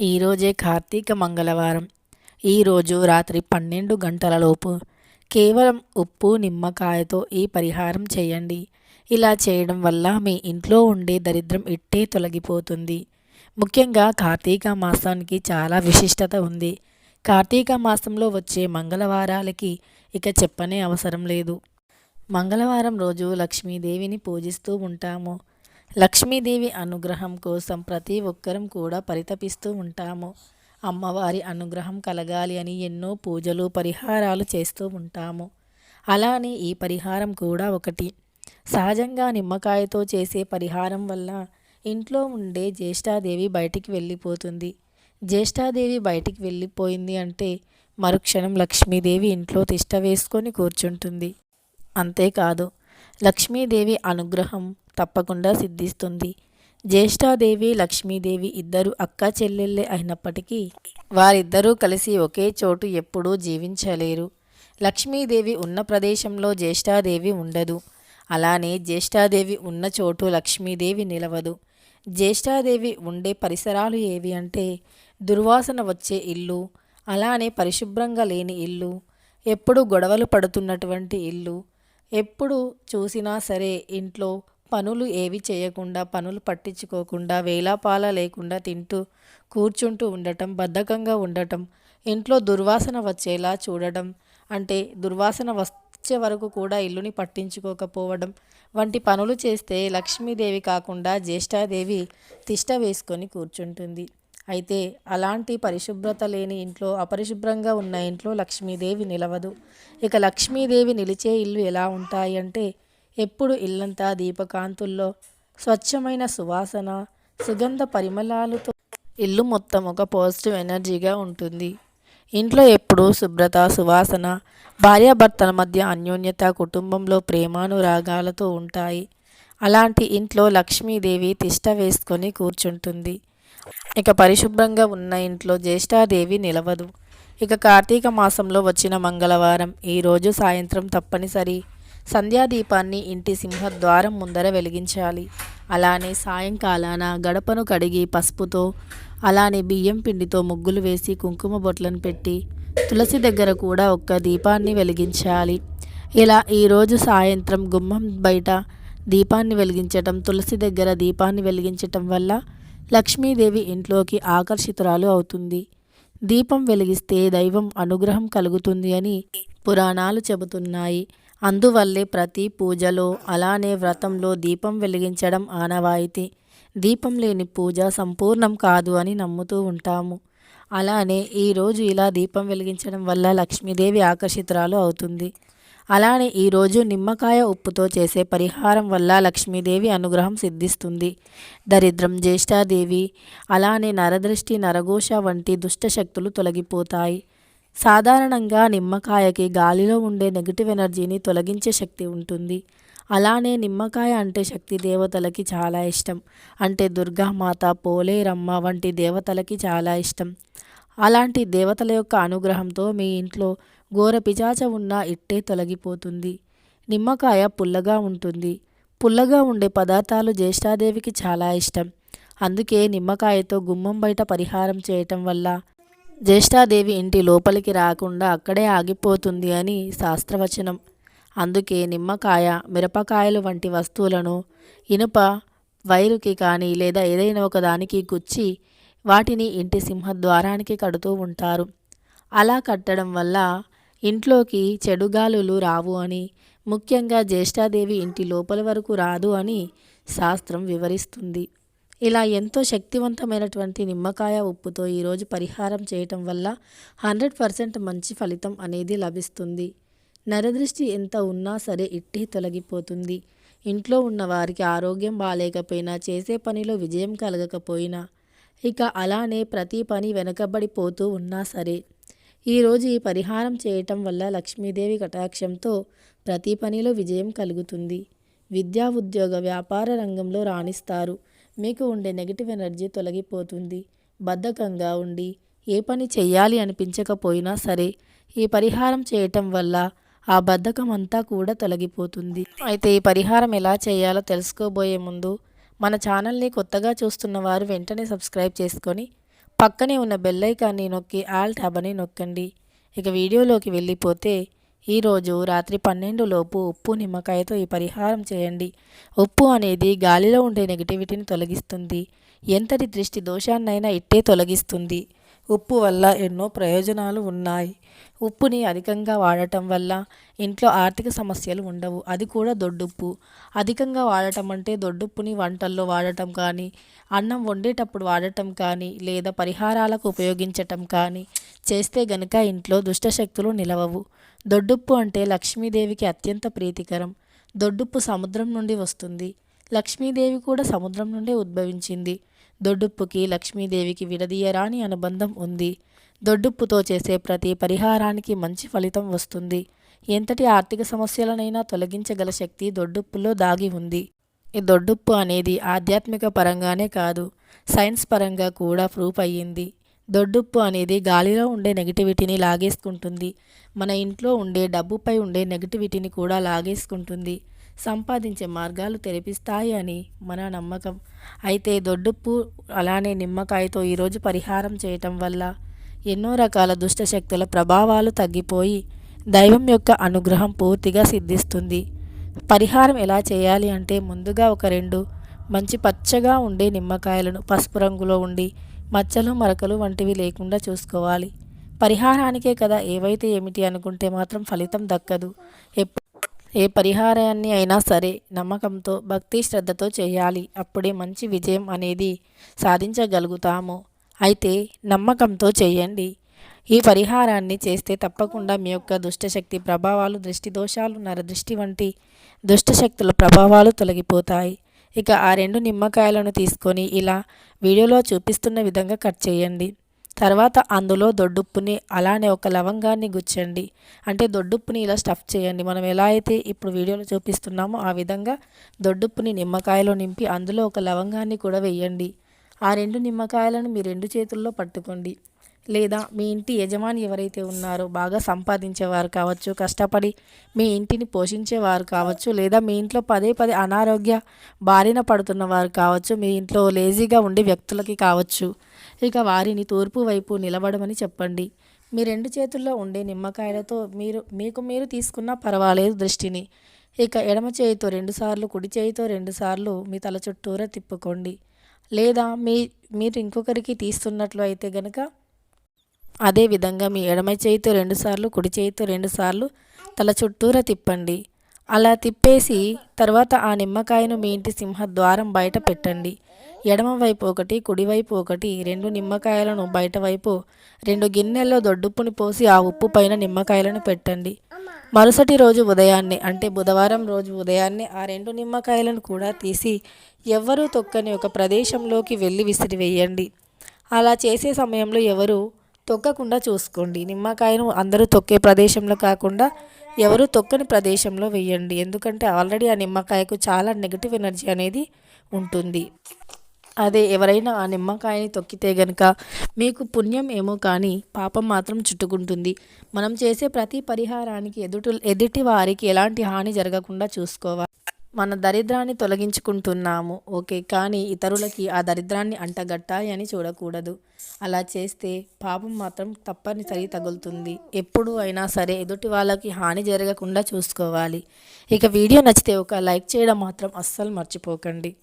ఈరోజే కార్తీక మంగళవారం. ఈరోజు రాత్రి పన్నెండు గంటలలోపు కేవలం ఉప్పు నిమ్మకాయతో ఈ పరిహారం చేయండి. ఇలా చేయడం వల్ల మీ ఇంట్లో ఉండే దరిద్రం ఇట్టే తొలగిపోతుంది. ముఖ్యంగా కార్తీక మాసానికి చాలా విశిష్టత ఉంది. కార్తీక మాసంలో వచ్చే మంగళవారాలకి ఇక చెప్పనే అవసరం లేదు. మంగళవారం రోజు లక్ష్మీదేవిని పూజిస్తూ ఉంటాము. లక్ష్మీదేవి అనుగ్రహం కోసం ప్రతి ఒక్కరం కూడా పరితపిస్తూ ఉంటాము. అమ్మవారి అనుగ్రహం కలగాలి అని ఎన్నో పూజలు పరిహారాలు చేస్తూ ఉంటాము. అలానే ఈ పరిహారం కూడా ఒకటి. సహజంగా నిమ్మకాయతో చేసే పరిహారం వల్ల ఇంట్లో ఉండే జ్యేష్ఠాదేవి బయటికి వెళ్ళిపోతుంది. జ్యేష్ఠాదేవి బయటికి వెళ్ళిపోయింది అంటే మరుక్షణం లక్ష్మీదేవి ఇంట్లో తిష్ట వేసుకొని కూర్చుంటుంది. అంతేకాదు లక్ష్మీదేవి అనుగ్రహం తప్పకుండా సిద్ధిస్తుంది. జ్యేష్ఠాదేవి లక్ష్మీదేవి ఇద్దరు అక్క చెల్లెళ్ళే అయినప్పటికీ వారిద్దరూ కలిసి ఒకే చోటు ఎప్పుడూ జీవించలేరు. లక్ష్మీదేవి ఉన్న ప్రదేశంలో జ్యేష్ఠాదేవి ఉండదు. అలానే జ్యేష్ఠాదేవి ఉన్న చోటు లక్ష్మీదేవి నిలవదు. జ్యేష్ఠాదేవి ఉండే పరిసరాలు ఏవి అంటే దుర్వాసన వచ్చే ఇల్లు అలానే పరిశుభ్రంగా లేని ఇల్లు ఎప్పుడు గొడవలు పడుతున్నటువంటి ఇల్లు ఎప్పుడు చూసినా సరే ఇంట్లో పనులు ఏవి చేయకుండా పనులు పట్టించుకోకుండా వేలాపాల లేకుండా తింటూ కూర్చుంటూ ఉండటం బద్ధకంగా ఉండటం ఇంట్లో దుర్వాసన వచ్చేలా చూడడం అంటే దుర్వాసన వచ్చే వరకు కూడా ఇల్లుని పట్టించుకోకపోవడం వంటి పనులు చేస్తే లక్ష్మీదేవి కాకుండా జ్యేష్ఠాదేవి తిష్ట వేసుకొని కూర్చుంటుంది. అయితే అలాంటి పరిశుభ్రత లేని ఇంట్లో అపరిశుభ్రంగా ఉన్న ఇంట్లో లక్ష్మీదేవి నిలవదు. ఇక లక్ష్మీదేవి నిలిచే ఇల్లు ఎలా ఉంటాయి అంటే ఎప్పుడు ఇల్లంతా దీపకాంతుల్లో స్వచ్ఛమైన సువాసన సుగంధ పరిమళాలతో. ఇల్లు మొత్తం ఒక పాజిటివ్ ఎనర్జీగా ఉంటుంది. ఇంట్లో ఎప్పుడూ శుభ్రత సువాసన భార్యాభర్తల మధ్య అన్యోన్యత కుటుంబంలో ప్రేమానురాగాలతో ఉంటాయి. అలాంటి ఇంట్లో లక్ష్మీదేవి తిష్ట వేసుకొని కూర్చుంటుంది. ఇక పరిశుభ్రంగా ఉన్న ఇంట్లో జ్యేష్ఠాదేవి నిలవదు. ఇక కార్తీక మాసంలో వచ్చిన మంగళవారం ఈరోజు సాయంత్రం తప్పనిసరి. సంధ్యాదీపాన్ని ఇంటి సింహద్వారం ముందర వెలిగించాలి. అలానే సాయంకాలాన గడపను కడిగి పసుపుతో అలానే బియ్యం పిండితో ముగ్గులు వేసి కుంకుమ బొట్లను పెట్టి తులసి దగ్గర కూడా ఒక్క దీపాన్ని వెలిగించాలి. ఇలా ఈరోజు సాయంత్రం గుమ్మం బయట దీపాన్ని వెలిగించటం తులసి దగ్గర దీపాన్ని వెలిగించటం వల్ల లక్ష్మీదేవి ఇంట్లోకి ఆకర్షితురాలు అవుతుంది. దీపం వెలిగిస్తే దైవం అనుగ్రహం కలుగుతుంది అని పురాణాలు చెబుతున్నాయి. అందువల్లే ప్రతి పూజలో అలానే వ్రతంలో దీపం వెలిగించడం ఆనవాయితీ. దీపం లేని పూజ సంపూర్ణం కాదు అని నమ్ముతూ ఉంటాము. అలానే ఈరోజు ఇలా దీపం వెలిగించడం వల్ల లక్ష్మీదేవి ఆకర్షితురాలు అవుతుంది. అలానే ఈరోజు నిమ్మకాయ ఉప్పుతో చేసే పరిహారం వల్ల లక్ష్మీదేవి అనుగ్రహం సిద్ధిస్తుంది. దరిద్రం జ్యేష్ఠాదేవి అలానే నరదృష్టి నరఘోష వంటి దుష్టశక్తులు తొలగిపోతాయి. సాధారణంగా నిమ్మకాయకి గాలిలో ఉండే నెగిటివ్ ఎనర్జీని తొలగించే శక్తి ఉంటుంది. అలానే నిమ్మకాయ అంటే శక్తి దేవతలకి చాలా ఇష్టం. అంటే దుర్గామాత పోలేరమ్మ వంటి దేవతలకి చాలా ఇష్టం. అలాంటి దేవతల యొక్క అనుగ్రహంతో మీ ఇంట్లో ఘోర పిచాచ ఉన్న ఇట్టే తొలగిపోతుంది. నిమ్మకాయ పుల్లగా ఉంటుంది. పుల్లగా ఉండే పదార్థాలు జ్యేష్ఠాదేవికి చాలా ఇష్టం. అందుకే నిమ్మకాయతో గుమ్మం బయట పరిహారం చేయటం వల్ల జ్యేష్ఠాదేవి ఇంటి లోపలికి రాకుండా అక్కడే ఆగిపోతుంది అని శాస్త్రవచనం. అందుకే నిమ్మకాయ మిరపకాయలు వంటి వస్తువులను ఇనుప వైరుకి కానీ లేదా ఏదైనా ఒకదానికి గుచ్చి వాటిని ఇంటి సింహద్వారానికి కడుతూ ఉంటారు. అలా కట్టడం వల్ల ఇంట్లోకి చెడుగాలులు రావు అని ముఖ్యంగా జ్యేష్ఠాదేవి ఇంటి లోపల వరకు రాదు అని శాస్త్రం వివరిస్తుంది. ఇలా ఎంతో శక్తివంతమైనటువంటి నిమ్మకాయ ఉప్పుతో ఈరోజు పరిహారం చేయటం వల్ల హండ్రెడ్ పర్సెంట్ మంచి ఫలితం అనేది లభిస్తుంది. నరదృష్టి ఎంత ఉన్నా సరే ఇట్టి తొలగిపోతుంది. ఇంట్లో ఉన్న వారికి ఆరోగ్యం బాగాలేకపోయినా చేసే పనిలో విజయం కలగకపోయినా ఇక అలానే ప్రతి పని వెనకబడిపోతూ ఉన్నా సరే ఈరోజు ఈ పరిహారం చేయటం వల్ల లక్ష్మీదేవి కటాక్షంతో ప్రతి పనిలో విజయం కలుగుతుంది. విద్యా ఉద్యోగ వ్యాపార రంగంలో రాణిస్తారు. మీకు ఉండే నెగిటివ్ ఎనర్జీ తొలగిపోతుంది. బద్ధకంగా ఉండి ఏ పని చెయ్యాలి అనిపించకపోయినా సరే ఈ పరిహారం చేయటం వల్ల ఆ బద్ధకం అంతా కూడా తొలగిపోతుంది. అయితే ఈ పరిహారం ఎలా చేయాలో తెలుసుకోబోయే ముందు మన ఛానల్ని కొత్తగా చూస్తున్న వారు వెంటనే సబ్స్క్రైబ్ చేసుకొని పక్కనే ఉన్న బెల్లైకాన్ని నొక్కి ఆల్ ట్యాబ్ అని నొక్కండి. ఇక వీడియోలోకి వెళ్ళిపోతే ఈరోజు రాత్రి పన్నెండు లోపు ఉప్పు నిమ్మకాయతో ఈ పరిహారం చేయండి. ఉప్పు అనేది గాలిలో ఉండే నెగిటివిటీని తొలగిస్తుంది. ఎంతటి దృష్టి దోషాన్నైనా ఇట్టే తొలగిస్తుంది. ఉప్పు వల్ల ఎన్నో ప్రయోజనాలు ఉన్నాయి. ఉప్పుని అధికంగా వాడటం వల్ల ఇంట్లో ఆర్థిక సమస్యలు ఉండవు. అది కూడా దొడ్డుప్పు. అధికంగా వాడటం అంటే దొడ్డుప్పుని వంటల్లో వాడటం కానీ అన్నం వండేటప్పుడు వాడటం కానీ లేదా పరిహారాలకు ఉపయోగించటం కానీ చేస్తే గనుక ఇంట్లో దుష్టశక్తులు నిలవవు. దొడ్డుప్పు అంటే లక్ష్మీదేవికి అత్యంత ప్రీతికరం. దొడ్డుప్పు సముద్రం నుండి వస్తుంది. లక్ష్మీదేవి కూడా సముద్రం నుండే ఉద్భవించింది. దొడ్డుప్పుకి లక్ష్మీదేవికి విడదీయరాని అనుబంధం ఉంది. దొడ్డుప్పుతో చేసే ప్రతి పరిహారానికి మంచి ఫలితం వస్తుంది. ఎంతటి ఆర్థిక సమస్యలనైనా తొలగించగల శక్తి దొడ్డుప్పులో దాగి ఉంది. ఈ దొడ్డుప్పు అనేది ఆధ్యాత్మిక పరంగానే కాదు సైన్స్ పరంగా కూడా ప్రూఫ్ అయ్యింది. దొడ్డుప్పు అనేది గాలిలో ఉండే నెగిటివిటీని లాగేసుకుంటుంది. మన ఇంట్లో ఉండే డబ్బుపై ఉండే నెగిటివిటీని కూడా లాగేసుకుంటుంది. సంపాదించే మార్గాలు తెరిపిస్తాయి అని మన నమ్మకం. అయితే దొడ్డుప్పు అలానే నిమ్మకాయతో ఈరోజు పరిహారం చేయటం వల్ల ఎన్నో రకాల దుష్టశక్తుల ప్రభావాలు తగ్గిపోయి దైవం యొక్క అనుగ్రహం పూర్తిగా సిద్ధిస్తుంది. పరిహారం ఎలా చేయాలి అంటే ముందుగా ఒక రెండు మంచి పచ్చగా ఉండే నిమ్మకాయలను పసుపు రంగులో ఉండి మచ్చలు మరకలు వంటివి లేకుండా చూసుకోవాలి. పరిహారానికే కదా ఏవైతే ఏమిటి అనుకుంటే మాత్రం ఫలితం దక్కదు. ఎప్పుడు ఏ పరిహారాన్ని అయినా సరే నమ్మకంతో భక్తి శ్రద్ధతో చేయాలి. అప్పుడే మంచి విజయం అనేది సాధించగలుగుతాము. అయితే నమ్మకంతో చేయండి. ఈ పరిహారాన్ని చేస్తే తప్పకుండా మీ యొక్క దుష్టశక్తి ప్రభావాలు దృష్టి దోషాలు నరదృష్టి వంటి దుష్టశక్తుల ప్రభావాలు తొలగిపోతాయి. ఇక ఆ రెండు నిమ్మకాయలను తీసుకొని ఇలా వీడియోలో చూపిస్తున్న విధంగా కట్ చేయండి. తర్వాత అందులో దొడ్డుప్పుని అలానే ఒక లవంగాన్ని గుచ్చండి అంటే దొడ్డుప్పుని ఇలా స్టఫ్ చేయండి. మనం ఎలా అయితే ఇప్పుడు వీడియోలో చూపిస్తున్నామో ఆ విధంగా దొడ్డుప్పుని నిమ్మకాయలో నింపి అందులో ఒక లవంగాన్ని కూడా వేయండి. ఆ రెండు నిమ్మకాయలను మీ రెండు చేతుల్లో పట్టుకోండి. లేదా మీ ఇంటి యజమాని ఎవరైతే ఉన్నారో బాగా సంపాదించేవారు కావచ్చు కష్టపడి మీ ఇంటిని పోషించేవారు కావచ్చు లేదా మీ ఇంట్లో పదే పదే అనారోగ్య బారిన పడుతున్న వారు కావచ్చు మీ ఇంట్లో లేజీగా ఉండే వ్యక్తులకి కావచ్చు ఇక వారిని తూర్పు వైపు నిలబడమని చెప్పండి. మీ రెండు చేతుల్లో ఉండే నిమ్మకాయలతో మీరు మీకు మీరు తీసుకున్నా పర్వాలేదు దృష్టిని. ఇక ఎడమ చేయితో రెండుసార్లు కుడి చేయితో రెండుసార్లు మీ తల చుట్టూరా తిప్పుకోండి. లేదా మీ మీరు ఇంకొకరికి తీస్తున్నట్లు అయితే గనక అదేవిధంగా మీ ఎడమ చేయితో రెండుసార్లు కుడి చేయితో రెండుసార్లు తల చుట్టూరా తిప్పండి. అలా తిప్పేసి తర్వాత ఆ నిమ్మకాయను మీ ఇంటి సింహద్వారం బయట పెట్టండి. ఎడమవైపు ఒకటి కుడివైపు ఒకటి రెండు నిమ్మకాయలను బయటవైపు రెండు గిన్నెల్లో దొడ్డుప్పుని పోసి ఆ ఉప్పు పైన నిమ్మకాయలను పెట్టండి. మరుసటి రోజు ఉదయాన్నే అంటే బుధవారం రోజు ఉదయాన్నే ఆ రెండు నిమ్మకాయలను కూడా తీసి ఎవ్వరూ తొక్కని ఒక ప్రదేశంలోకి వెళ్ళి విసిరివేయండి అలా చేసే సమయంలో ఎవరు తొక్కకుండా చూసుకోండి. నిమ్మకాయను అందరూ తొక్కే ప్రదేశంలో కాకుండా ఎవరు తొక్కని ప్రదేశంలో వేయండి. ఎందుకంటే ఆల్రెడీ ఆ నిమ్మకాయకు చాలా నెగిటివ్ ఎనర్జీ అనేది ఉంటుంది. అదే ఎవరైనా ఆ నిమ్మకాయని తొక్కితే గనుక మీకు పుణ్యం ఏమో కానీ పాపం మాత్రం చుట్టుకుంటుంది. మనం చేసే ప్రతి పరిహారానికి ఎదుటి ఎదుటి వారికి ఎలాంటి హాని జరగకుండా చూసుకోవాలి. మన దరిద్రాన్ని తొలగించుకుంటున్నాము ఓకే కానీ ఇతరులకి ఆ దరిద్రాన్ని అంటగట్టాలి అని చూడకూడదు. అలా చేస్తే పాపం మాత్రం తప్పనిసరి తగులుతుంది. ఎప్పుడు అయినా సరే ఎదుటి వాళ్ళకి హాని జరగకుండా చూసుకోవాలి. ఇక వీడియో నచ్చితే ఒక లైక్ చేయడం మాత్రం అస్సలు మర్చిపోకండి.